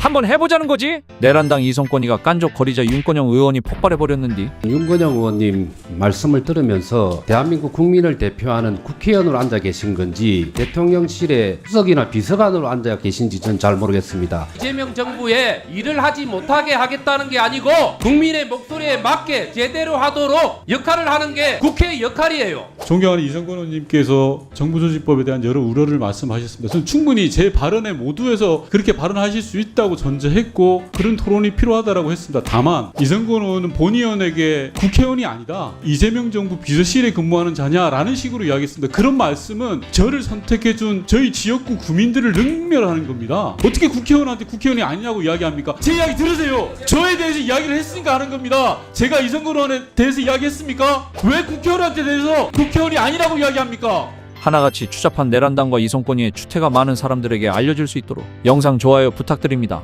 한번 해보자는 거지? 내란당 이성권이가 깐족거리자 윤건영 의원이 폭발해버렸는디 윤건영 의원님 말씀을 들으면서 대한민국 국민을 대표하는 국회의원으로 앉아 계신 건지 대통령실에 수석이나 비서관으로 앉아 계신지 전 잘 모르겠습니다. 이재명 정부에 일을 하지 못하게 하겠다는 게 아니고 국민의 목소리에 맞게 제대로 하도록 역할을 하는 게 국회의 역할이에요. 존경하는 이성권 의원님께서 정부 조직법에 대한 여러 우려를 말씀하셨습니다. 저는 충분히 제 발언에 모두에서 그렇게 발언하실 수 있다고 전제했고 그런 토론이 필요하다라고 했습니다. 다만 이성권 의원은 본 의원에게 국회의원이 아니다. 이재명 정부 비서실에 근무하는 자냐라는 식으로 이야기했습니다. 그런 말씀은 저를 선택해준 저희 지역구 구민들을 능멸하는 겁니다. 어떻게 국회의원한테 국회의원이 아니냐고 이야기합니까? 제 이야기 들으세요. 저에 대해서 이야기를 했으니까 하는 겁니다. 제가 이성권 의원에 대해서 이야기했습니까? 왜 국회의원한테 대해서 국회의원이 아니라고 이야기합니까? 하나같이 추잡한 내란당과 이성권이의 추태가 많은 사람들에게 알려질 수 있도록 영상 좋아요 부탁드립니다.